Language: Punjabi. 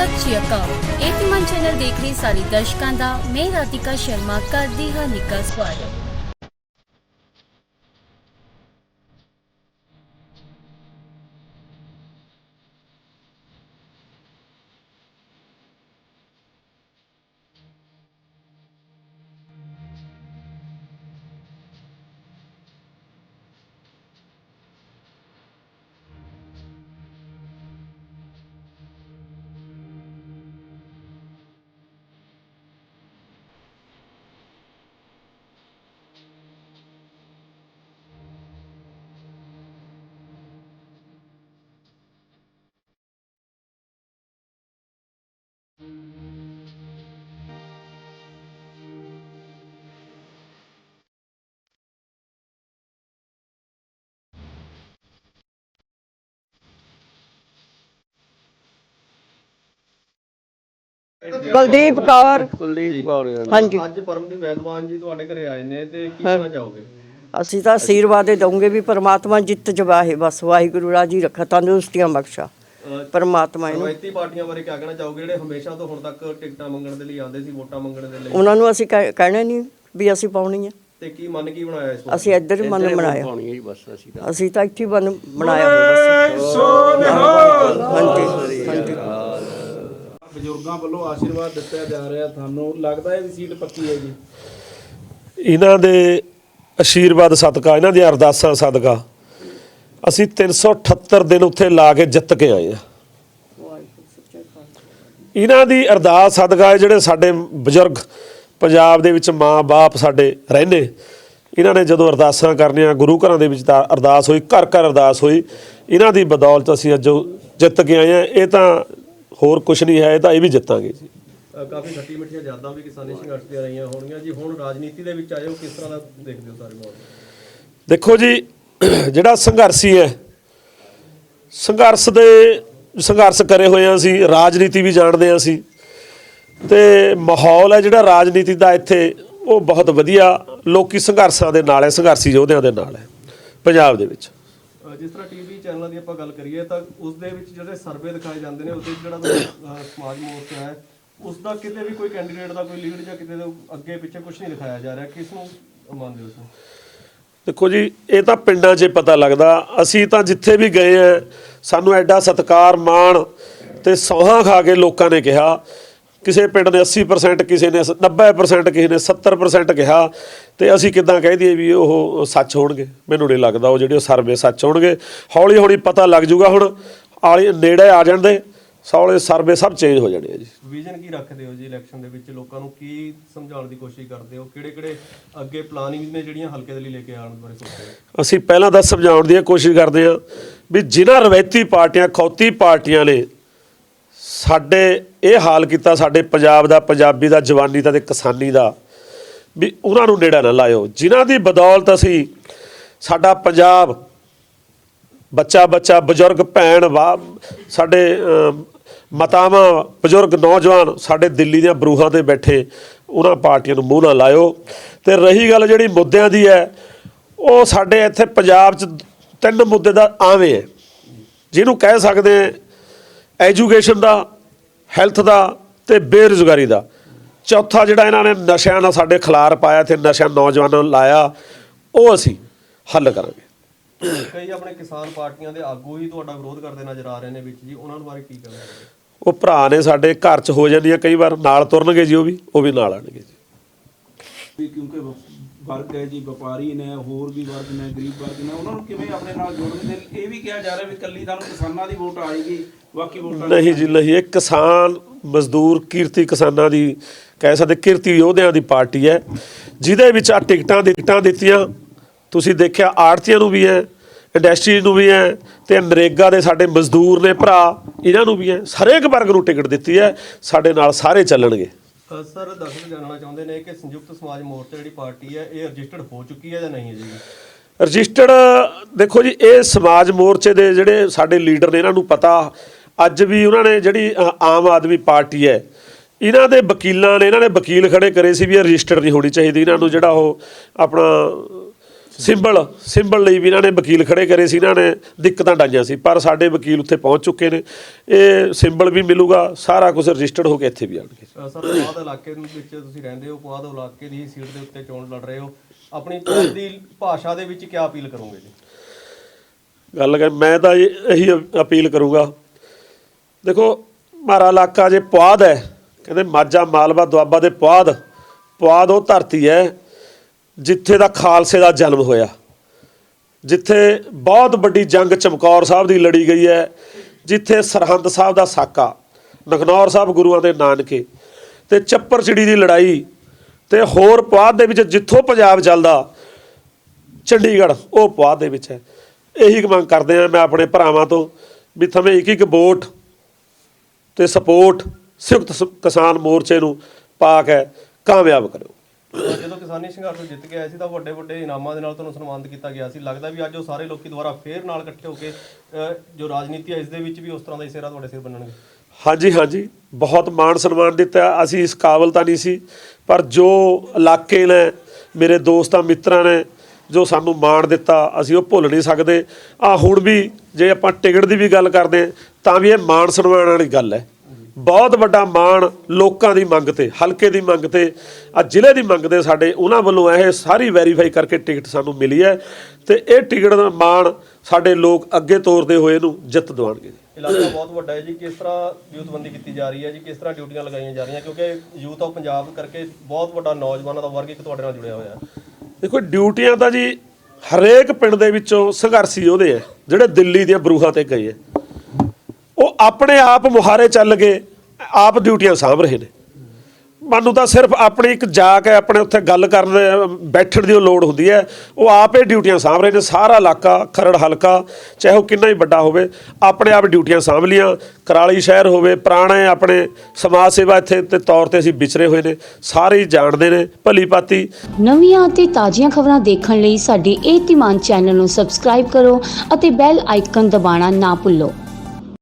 ਸਤਿ ਸ਼੍ਰੀ ਅਕਾਲ। ਏਟੀਮਨ ਚੈਨਲ ਦੇਖ ਰਹੇ ਸਾਰੇ ਦਰਸ਼ਕਾਂ ਦਾ, ਮੈਂ ਰਾਧਿਕਾ ਸ਼ਰਮਾ ਕਰਦੀ ਹਾਂ ਨਿੱਘਾ ਸਵਾਗਤ। ਕੁਲਦੀਪ ਕੌਰ। ਕੁਲਦੀਪ ਕੌਰ ਹਾਂਜੀ। ਅੱਜ ਪਰਮਦੀਪ ਵੈਦਵਾਨ ਜੀ ਤੁਹਾਡੇ ਘਰੇ ਆਏ ਨੇ ਤੇ ਕੀ ਕਹਿਣਾ ਚਾਹੋਗੇ? ਅਸੀਂ ਤਾਂ ਆਸ਼ੀਰਵਾਦ ਦਊਂਗੇ ਵੀ ਪਰਮਾਤਮਾ ਜਿੱਤ ਜਵਾਹੇ ਬਸ ਵਾਹਿਗੁਰੂ ਰਾਜੀ ਰੱਖਾ ਤੰਦਰੁਸਤੀਆਂ ਬਖਸ਼ਾ। ਪਰਮਾਤਮਾ ਇਹਨੂੰ ਰਵਾਇਤੀ ਪਾਰਟੀਆਂ ਬਾਰੇ ਕੀ ਕਹਿਣਾ ਚਾਹੋਗੇ? ਜਿਹੜੇ ਹਮੇਸ਼ਾ ਤੋਂ ਹੁਣ ਤੱਕ ਟਿਕਟਾਂ ਮੰਗਣ ਦੇ ਲਈ ਆਉਂਦੇ ਸੀ ਵੋਟਾਂ ਮੰਗਣ ਦੇ ਲਈ। ਉਹਨਾਂ ਨੂੰ ਅਸੀਂ ਕਹਿ- ਕਹਿਣਾ ਨਹੀਂ ਵੀ ਅਸੀਂ ਪਾਉਣੀ ਆ। ਤੇ ਕੀ ਮਨ ਕੀ ਬਣਾਇਆ ਇਸ ਵਾਰ? ਅਸੀਂ ਇੱਧਰ ਹੀ ਮਨ ਬਣਾਇਆ। ਪਾਉਣੀ ਹੈ ਬਸ ਅਸੀਂ ਤਾਂ ਅਸੀਂ ਤਾਂ ਇੱਥੇ ਮਨ ਬਣਾਇਆ। ਹੋਇਆ ਬਸ ਹਾਂਜੀ ਹਾਂਜੀ। ਬਜ਼ੁਰਗਾਂ ਵੱਲੋਂ ਆਸ਼ੀਰਵਾਦ ਦਿੱਤਾ ਜਾ ਰਿਹਾ ਤੁਹਾਨੂੰ, ਲੱਗਦਾ ਹੈ ਸੀਟ ਪੱਕੀ ਹੈ ਜੀ? ਇਹਨਾਂ ਦੇ ਆਸ਼ੀਰਵਾਦ ਸਦਕਾ, ਇਹਨਾਂ ਦੀਆਂ ਅਰਦਾਸਾਂ ਸਦਕਾ, ਅਸੀਂ 378 ਦਿਨ ਉੱਥੇ ਲਾ ਕੇ ਜਿੱਤ ਕੇ ਆਏ ਆ ਇਹਨਾਂ ਦੀ ਅਰਦਾਸ ਸਦਕਾ ਜਿਹੜੇ ਸਾਡੇ ਬਜ਼ੁਰਗ ਪੰਜਾਬ ਦੇ ਵਿੱਚ ਮਾਂ-ਬਾਪ ਸਾਡੇ ਰਹਿੰਦੇ, ਇਹਨਾਂ ਨੇ ਜਦੋਂ ਅਰਦਾਸਾਂ ਕਰਨੀਆਂ, ਗੁਰੂ ਘਰਾਂ ਦੇ ਵਿੱਚ ਤਾਂ ਅਰਦਾਸ ਹੋਈ ਘਰ ਘਰ ਅਰਦਾਸ ਹੋਈ, ਇਹਨਾਂ ਦੀ ਬਦੌਲਤ ਅਸੀਂ ਅੱਜ ਜਿੱਤ ਕੇ ਆਏ ਆ ਇਹ ਤਾਂ ਹੋਰ ਕੁਝ ਨਹੀਂ ਹੈ ਇਹ ਤਾਂ ਇਹ ਵੀ ਜਿੱਤਾਂਗੇ ਜੀ। ਕਾਫੀ ਖੱਟੀ ਮਿੱਠੀਆਂ ਯਾਦਾਂ ਵੀ ਕਿਸਾਨੀ ਸੰਘਰਸ਼ ਦੀਆਂ ਰਹੀਆਂ ਹੋਣਗੀਆਂ ਜੀ। ਹੁਣ ਰਾਜਨੀਤੀ ਦੇ ਵਿੱਚ ਆਏ ਹੋ ਕਿਸ ਤਰ੍ਹਾਂ ਦਾ ਦੇਖਦੇ ਹੋ ਸਾਰੇ ਮਾਹੌਲ? ਦੇਖੋ ਜੀ ਜਿਹੜਾ ਸੰਘਰਸ਼ੀ ਹੈ ਸੰਘਰਸ਼ ਦੇ ਸੰਘਰਸ਼ ਕਰੇ ਹੋਏ ਹਾਂ ਅਸੀਂ ਰਾਜਨੀਤੀ ਵੀ ਜਾਣਦੇ ਹਾਂ ਅਸੀਂ। ਤੇ ਮਾਹੌਲ ਹੈ ਜਿਹੜਾ ਰਾਜਨੀਤੀ ਦਾ ਇੱਥੇ ਉਹ ਬਹੁਤ ਵਧੀਆ ਲੋਕੀ ਸੰਘਰਸ਼ਾਂ ਦੇ ਨਾਲ ਹੈ ਸੰਘਰਸ਼ੀ ਯੋਧਿਆਂ ਦੇ ਨਾਲ ਹੈ ਪੰਜਾਬ ਦੇ ਵਿੱਚ। ਜਿਸ ਤਰ੍ਹਾਂ ਟੀਵੀ ਚੈਨਲਾਂ ਦੀ ਆਪਾਂ ਗੱਲ ਕਰੀਏ ਤਾਂ ਉਸ ਦੇ ਵਿੱਚ ਜਿਹੜੇ ਸਰਵੇ ਦਿਖਾਏ ਜਾਂਦੇ ਨੇ ਉਹਦੇ ਵਿੱਚ ਜਿਹੜਾ ਅ, ਸਮਾਜ ਮੋਰਚਾ ਹੈ ਉਸ ਦਾ ਕਿਤੇ ਵੀ ਕੋਈ ਕੈਂਡੀਡੇਟ ਦਾ ਕੋਈ ਲੀਡ ਜਾਂ ਕਿਤੇ ਦਾ ਅੱਗੇ ਪਿੱਛੇ ਕੁਝ ਨਹੀਂ ਦਿਖਾਇਆ ਜਾ ਰਿਹਾ। ਕਿਸ ਨੂੰ ਮੰਨਦੇ ਹੋ ਤੁਸੀਂ? ਦੇਖੋ ਜੀ ਇਹ ਤਾਂ ਪਿੰਡਾਂ 'ਚ ਪਤਾ ਲੱਗਦਾ। ਅਸੀਂ ਤਾਂ ਜਿੱਥੇ ਵੀ ਗਏ ਆ ਸਾਨੂੰ ਐਡਾ ਸਤਿਕਾਰ ਮਾਣ ਤੇ ਸੌਹਾਂ ਖਾ ਕੇ ਲੋਕਾਂ ਨੇ ਕਿਹਾ। ਕਿਸੇ ਪਿੰਡ ਨੇ 80% ਕਿਸੇ ਨੇ 90% ਕਿਸੇ ਨੇ 70% ਕਿਹਾ ਤੇ ਅਸੀਂ ਕਿਦਾਂ ਕਹਿ ਦਈਏ ਵੀ ਉਹ ਸੱਚ ਹੋਣਗੇ? ਮੈਨੂੰ ਨਹੀਂ ਲੱਗਦਾ ਉਹ ਜਿਹੜੇ ਉਹ ਸਰਵੇ ਸੱਚ ਹੋਣਗੇ। ਹੌਲੀ ਹੌਲੀ ਪਤਾ ਲੱਗ ਜੂਗਾ ਹੁਣ ਆਲੇ ਨੇੜੇ ਆ ਜਾਂਦੇ ਸੌਲੇ ਸਰਵੇ ਸਭ ਚੇਂਜ ਹੋ ਜਾਣੇ ਆ ਜੀ। ਵਿਜ਼ਨ ਕੀ ਰੱਖਦੇ ਹੋ ਜੀ ਇਲੈਕਸ਼ਨ ਦੇ ਵਿੱਚ? ਲੋਕਾਂ ਨੂੰ ਕੀ ਸਮਝਾਉਣ ਦੀ ਕੋਸ਼ਿਸ਼ ਕਰਦੇ ਹੋ? ਕਿਹੜੇ ਕਿਹੜੇ ਅੱਗੇ ਪਲਾਨਿੰਗ ਨੇ ਜਿਹੜੀਆਂ ਹਲਕੇ ਦੇ ਲਈ ਲੈ ਕੇ ਆਉਣ ਬਾਰੇ ਸੋਚਦੇ ਹੋ? ਅਸੀਂ ਪਹਿਲਾਂ ਤਾਂ ਸਮਝਾਉਣ ਦੀ ਕੋਸ਼ਿਸ਼ ਕਰਦੇ ਹਾਂ ਵੀ ਜਿਨ੍ਹਾਂ ਰਵਾਇਤੀ ਪਾਰਟੀਆਂ ਖੌਤੀ ਪਾਰਟੀਆਂ ਨੇ ਸਾਡੇ ਇਹ ਹਾਲ ਕੀਤਾ ਸਾਡੇ ਪੰਜਾਬ ਦਾ ਪੰਜਾਬੀ ਦਾ ਜਵਾਨੀ ਦਾ ਤੇ ਕਿਸਾਨੀ ਦਾ ਵੀ ਉਹਨਾਂ ਨੂੰ ਨੇੜਾ ਨਾ ਲਾਇਓ। ਜਿਨ੍ਹਾਂ ਦੀ ਬਦੌਲਤ ਅਸੀਂ ਸਾਡਾ ਪੰਜਾਬ ਬੱਚਾ ਬੱਚਾ ਬਜ਼ੁਰਗ ਭੈਣ ਵਾ ਸਾਡੇ ਅਮ, ਮਾਤਾਵਾਂ ਬਜ਼ੁਰਗ ਨੌਜਵਾਨ ਸਾਡੇ ਦਿੱਲੀ ਦੀਆਂ ਬਰੂਹਾਂ ਤੇ ਬੈਠੇ ਉਹਨਾਂ ਪਾਰਟੀਆਂ ਨੂੰ ਮੂੰਹ ਨਾ ਲਾਇਓ। ਤੇ ਰਹੀ ਗੱਲ ਜਿਹੜੀ ਮੁੱਦਿਆਂ ਦੀ ਹੈ ਉਹ ਸਾਡੇ ਇੱਥੇ ਪੰਜਾਬ 'ਚ ਤਿੰਨ ਮੁੱਦੇ ਦਾ ਆਵੇਂ ਹੈ। ਜਿਹਨੂੰ ਕਹਿ ਸਕਦੇ ਐਜੂਕੇਸ਼ਨ ਦਾ ਹੈਲਥ ਦਾ ਤੇ ਬੇਰੁਜ਼ਗਾਰੀ ਦਾ। ਚੌਥਾ ਜਿਹੜਾ ਇਹਨਾਂ ਨੇ ਨਸ਼ਿਆਂ ਦਾ ਸਾਡੇ ਖਿਲਾਰ ਪਾਇਆ ਤੇ ਨਸ਼ਾ ਨੌਜਵਾਨਾਂ ਨੂੰ ਲਾਇਆ ਉਹ ਅਸੀਂ ਹੱਲ ਕਰਾਂਗੇ। ਕਈ ਆਪਣੇ ਕਿਸਾਨ ਪਾਰਟੀਆਂ ਦੇ ਆਗੂ ਹੀ ਤੁਹਾਡਾ ਵਿਰੋਧ ਕਰਦੇ ਨਜ਼ਰ ਆ ਰਹੇ ਨੇ ਵਿੱਚ ਜੀ ਉਹਨਾਂ ਬਾਰੇ ਕੀ ਕਹਿਣਾ ਹੈ ਉਹ ਭਰਾ ਨੇ ਸਾਡੇ ਘਰ 'ਚ ਹੋ ਜਾਂਦੀਆਂ ਕਈ ਵਾਰ ਨਾਲ ਤੁਰਨਗੇ ਜੀ ਉਹ ਵੀ ਉਹ ਵੀ ਨਾਲ ਆਣਗੇ ਜੀ। ਕਿਉਂਕਿ ਵਰਗ ਹੈ ਜੀ ਵਪਾਰੀ ਨੇ ਹੋਰ ਵੀ ਵਰਗ ਨੇ ਗਰੀਬ ਵਰਗ ਨੇ ਉਹਨਾਂ ਨੂੰ ਕਿਵੇਂ ਆਪਣੇ ਨਾਲ ਜੋੜਨ ਦੇ ਇਹ ਵੀ ਕਿਹਾ ਜਾ ਰਿਹਾ ਵੀ ਕੱਲੀ ਤੁਹਾਨੂੰ ਕਿਸਾਨਾਂ ਦੀ ਵੋਟ ਆਏਗੀ। ਬਾਕੀ ਵੋਟਾਂ ਨਹੀਂ ਜੀ ਨਹੀਂ ਇਹ ਕਿਸਾਨ ਮਜ਼ਦੂਰ ਕਿਰਤੀ ਕਿਸਾਨਾਂ ਦੀ ਕਹਿ ਸਕਦੇ ਕਿਰਤੀ ਯੋਧਿਆਂ ਦੀ ਪਾਰਟੀ ਹੈ ਜਿਹਦੇ ਵਿੱਚ ਆ ਟਿਕਟਾਂ ਦੀ ਟਿਕਟਾਂ ਦਿੱਤੀਆਂ। ਤੁਸੀਂ ਦੇਖਿਆ ਆੜਤੀਆਂ ਨੂੰ ਵੀ ਹੈ ਇੰਡਸਟਰੀ ਨੂੰ ਵੀ ਹੈ ਤੇ ਨਰੇਗਾ ਦੇ ਸਾਡੇ ਮਜ਼ਦੂਰ ਨੇ ਭਰਾ ਇਹਨਾਂ ਨੂੰ ਵੀ ਹੈ। ਹਰੇਕ ਵਰਗ ਨੂੰ ਟਿਕਟ ਦਿੱਤੀ ਹੈ ਸਾਡੇ ਨਾਲ ਸਾਰੇ ਚੱਲਣਗੇ। ਸਰ ਦਰਸ਼ਕ ਜਾਣਨਾ ਚਾਹੁੰਦੇ ਨੇ ਕਿ ਸੰਯੁਕਤ ਸਮਾਜ ਮੋਰਚਾ ਜਿਹੜੀ ਪਾਰਟੀ ਹੈ ਇਹ ਰਜਿਸਟਰਡ ਹੋ ਚੁੱਕੀ ਹੈ ਜਾਂ ਨਹੀਂ ਹੈ ਜੀ? ਰਜਿਸਟਰਡ ਦੇਖੋ ਜੀ ਇਹ ਸਮਾਜ ਮੋਰਚੇ ਦੇ ਜਿਹੜੇ ਸਾਡੇ ਲੀਡਰ ਨੇ ਇਹਨਾਂ ਨੂੰ ਪਤਾ ਅੱਜ ਵੀ ਉਹਨਾਂ ਨੇ ਜਿਹੜੀ ਆਮ ਆਦਮੀ ਪਾਰਟੀ ਹੈ ਇਹਨਾਂ ਦੇ ਵਕੀਲਾਂ ਨੇ ਇਹਨਾਂ ਨੇ ਵਕੀਲ ਖੜੇ ਕਰੇ ਸੀ ਵੀ ਇਹ ਰਜਿਸਟਰਡ ਨਹੀਂ ਹੋਣੀ ਚਾਹੀਦੀ। ਇਹਨਾਂ ਨੂੰ ਜਿਹੜਾ ਉਹ ਆਪਣਾ ਸਿੰਬਲ ਸਿੰਬਲ ਲਈ ਵੀ ਇਹਨਾਂ ਨੇ ਵਕੀਲ ਖੜੇ ਕਰੇ ਸੀ ਇਹਨਾਂ ਨੇ ਦਿੱਕਤਾਂ ਡਾਈਆਂ ਸੀ ਪਰ ਸਾਡੇ ਵਕੀਲ ਉੱਥੇ ਪਹੁੰਚ ਚੁੱਕੇ ਨੇ। ਇਹ ਸਿੰਬਲ ਵੀ ਮਿਲੂਗਾ ਸਾਰਾ ਕੁਝ ਰਜਿਸਟਰਡ ਹੋ ਕੇ ਇੱਥੇ ਵੀ ਆਣਗੇ। ਸਰ ਪੁਆਧ ਇਲਾਕੇ ਦੇ ਵਿੱਚ ਤੁਸੀਂ ਰਹਿੰਦੇ ਹੋ ਪੁਆਧ ਇਲਾਕੇ ਦੀ ਸੀਟ ਦੇ ਉੱਤੇ ਚੋਣ ਲੜ ਰਹੇ ਹੋ। ਆਪਣੀ ਦੀ ਭਾਸ਼ਾ ਦੇ ਵਿੱਚ ਕੀ ਅਪੀਲ ਕਰੋਗੇ ਜੀ? ਗੱਲ ਕਰ ਮੈਂ ਤਾਂ ਇਹ- ਅਪੀਲ ਕਰੂੰਗਾ ਦੇਖੋ ਮਾਰਾ ਇਲਾਕਾ ਜੇ ਪੁਆਧ ਹੈ, ਕਹਿੰਦੇ ਮਾਝਾ ਮਾਲਵਾ ਦੁਆਬਾ ਦੇ ਪੁਆਧ ਪੁਆਧ ਉਹ ਧਰਤੀ ਹੈ ਜਿੱਥੇ ਦਾ ਖਾਲਸੇ ਦਾ ਜਨਮ ਹੋਇਆ। ਜਿੱਥੇ ਬਹੁਤ ਵੱਡੀ ਜੰਗ ਚਮਕੌਰ ਸਾਹਿਬ ਦੀ ਲੜੀ ਗਈ ਹੈ, ਜਿੱਥੇ ਸਰਹੰਦ ਸਾਹਿਬ ਦਾ ਸਾਕਾ, ਨਖਨੌਰ ਸਾਹਿਬ ਗੁਰੂਆਂ ਦੇ ਨਾਨਕੇ, ਤੇ ਚੱਪਰ ਚਿੜੀ ਦੀ ਲੜਾਈ, ਤੇ ਹੋਰ ਪੁਆਧ ਦੇ ਵਿੱਚ ਜਿੱਥੋਂ ਪੰਜਾਬ ਚੱਲਦਾ, ਚੰਡੀਗੜ੍ਹ, ਉਹ ਪੁਆਧ ਦੇ ਵਿੱਚ ਹੈ। ਇਹੀ ਮੰਗ ਕਰਦੇ ਆ ਮੈਂ ਆਪਣੇ ਭਰਾਵਾਂ ਤੋਂ ਵੀ ਥਵੇਂ ਇੱਕ ਇੱਕ ਵੋਟ ਤੇ ਸਪੋਰਟ ਸੰਯੁਕਤ ਸ- ਕਿਸਾਨ ਮੋਰਚੇ ਨੂੰ ਪਾ ਕੇ ਕਾਮਯਾਬ ਕਰੋ। ਅ, ਜਦੋਂ ਕਿਸਾਨੀ ਸੰਘਰਸ਼ ਜਿੱਤ ਕੇ ਆਏ ਸੀ ਤਾਂ ਵੱਡੇ ਵੱਡੇ ਇਨਾਮਾਂ ਦੇ ਨਾਲ ਤੁਹਾਨੂੰ ਸਨਮਾਨਿਤ ਕੀਤਾ ਗਿਆ ਸੀ। ਲੱਗਦਾ ਵੀ ਅੱਜ ਉਹ ਸਾਰੇ ਲੋਕੀ ਦੁਬਾਰਾ ਫੇਰ ਨਾਲ ਇਕੱਠੇ ਹੋ ਕੇ ਜੋ ਰਾਜਨੀਤੀ ਹੈ ਇਸ ਦੇ ਵਿੱਚ ਵੀ ਉਸ ਤਰ੍ਹਾਂ ਦਾ ਹੀ ਸਿਹਰਾ ਤੁਹਾਡੇ ਸਿਰ ਬੰਨਣਗੇ। ਹਾਂਜੀ ਹਾਂਜੀ। ਬਹੁਤ ਮਾਣ ਸਨਮਾਨ ਦਿੱਤਾ। ਅਸੀਂ ਇਸ ਕਾਬਲ ਤਾਂ ਨਹੀਂ ਸੀ ਪਰ ਜੋ ਇਲਾਕੇ ਨੇ ਮੇਰੇ ਦੋਸਤਾਂ ਮਿੱਤਰਾਂ ਨੇ ਜੋ ਸਾਨੂੰ ਮਾਣ ਦਿੱਤਾ, ਅਸੀਂ ਉਹ ਭੁੱਲ ਨਹੀਂ ਸਕਦੇ। ਆ ਹੁਣ ਵੀ ਜੇ ਆਪਾਂ ਟਿਕਟ ਦੀ ਵੀ ਗੱਲ ਕਰਦੇ ਤਾਂ ਵੀ ਇਹ ਮਾਣ ਸਨਮਾਨ ਵਾਲੀ ਗੱਲ ਹੈ। ਬਹੁਤ ਵੱਡਾ ਮਾਣ ਲੋਕਾਂ ਦੀ ਮੰਗ ਤੇ, ਹਲਕੇ ਦੀ ਮੰਗ ਤੇ ਆ ਜ਼ਿਲ੍ਹੇ ਦੀ ਮੰਗ ਤੇ ਸਾਡੇ, ਉਹਨਾਂ ਵੱਲੋਂ ਇਹ ਸਾਰੀ ਵੈਰੀਫਾਈ ਕਰਕੇ ਟਿਕਟ ਸਾਨੂੰ ਮਿਲੀ ਹੈ। ਤੇ ਇਹ ਟਿਕਟ ਦਾ ਮਾਣ ਸਾਡੇ ਲੋਕ ਅੱਗੇ ਤੋਰਦੇ ਹੋਏ ਇਹਨੂੰ ਜਿੱਤ ਦਿਵਾਉਣਗੇ। ਇਲਾਕਾ ਬਹੁਤ ਵੱਡਾ ਹੈ ਜੀ, ਕਿਸ ਤਰ੍ਹਾਂ ਯੂਥਬੰਦੀ ਕੀਤੀ ਜਾ ਰਹੀ ਹੈ ਜੀ, ਕਿਸ ਤਰ੍ਹਾਂ ਡਿਊਟੀਆਂ ਲਗਾਈਆਂ ਜਾ ਰਹੀਆਂ, ਕਿਉਂਕਿ ਯੂਥ ਆਫ ਪੰਜਾਬ ਕਰਕੇ ਬਹੁਤ ਵੱਡਾ ਨੌਜਵਾਨਾਂ ਦਾ ਵਰਗ ਇੱਕ ਤੁਹਾਡੇ ਨਾਲ ਜੁੜਿਆ ਹੋਇਆ ਹੈ। ਦੇਖੋ, ਡਿਊਟੀਆਂ ਤਾਂ ਜੀ ਹਰੇਕ ਪਿੰਡ ਦੇ ਵਿੱਚੋਂ ਸੰਘਰਸ਼ੀ ਉਹਦੇ ਆ ਜਿਹੜੇ ਦਿੱਲੀ ਦੀਆਂ ਬਰੂਹਾਂ ਤੇ ਗਏ ਆ ਉਹ ਆਪਣੇ ਆਪ ਮੁਹਾਰੇ ਚੱਲ ਗਏ, ਆਪ ਡਿਊਟੀਆਂ ਸਾਂਭ ਰਹੇ ਨੇ। ਮੈਨੂੰ ਤਾਂ ਸਿਰਫ ਆਪਣੀ ਇੱਕ ਜਾ ਕੇ ਆਪਣੇ ਉੱਥੇ ਗੱਲ ਕਰਨ, ਬੈਠਣ ਦੀ ਉਹ ਲੋੜ ਹੁੰਦੀ ਹੈ। ਉਹ ਆਪ ਇਹ ਡਿਊਟੀਆਂ ਸਾਂਭ ਰਹੇ ਨੇ, ਸਾਰਾ ਇਲਾਕਾ ਖਰੜ ਹਲਕਾ, ਚਾਹੇ ਉਹ ਕਿੰਨਾ ਹੀ ਵੱਡਾ ਹੋਵੇ, ਆਪਣੇ ਆਪ ਡਿਊਟੀਆਂ ਸਾਂਭ ਲੀਆਂ ਕਰਾਲੀ ਸ਼ਹਿਰ ਹੋਵੇ, ਪੁਰਾਣੇ ਆਪਣੇ ਸਮਾਜ ਸੇਵਾ ਇੱਥੇ ਤੇ ਤੌਰ ਤੇ ਅਸੀਂ ਵਿਚਰੇ ਹੋਏ ਨੇ, ਸਾਰੇ ਹੀ ਜਾਣਦੇ ਨੇ, ਭਲੀ ਪਾਤੀ ਨਵੀਆਂ ਅਤੇ ਤਾਜ਼ੀਆਂ ਖਬਰਾਂ ਦੇਖਣ ਲਈ ਸਾਡੇ ਇਹ ਤਿਮਾਨ ਚੈਨਲ ਨੂੰ ਸਬਸਕ੍ਰਾਈਬ ਕਰੋ ਅਤੇ ਬੈਲ ਆਈਕਨ ਦਬਾਉਣਾ ਨਾ ਭੁੱਲੋ।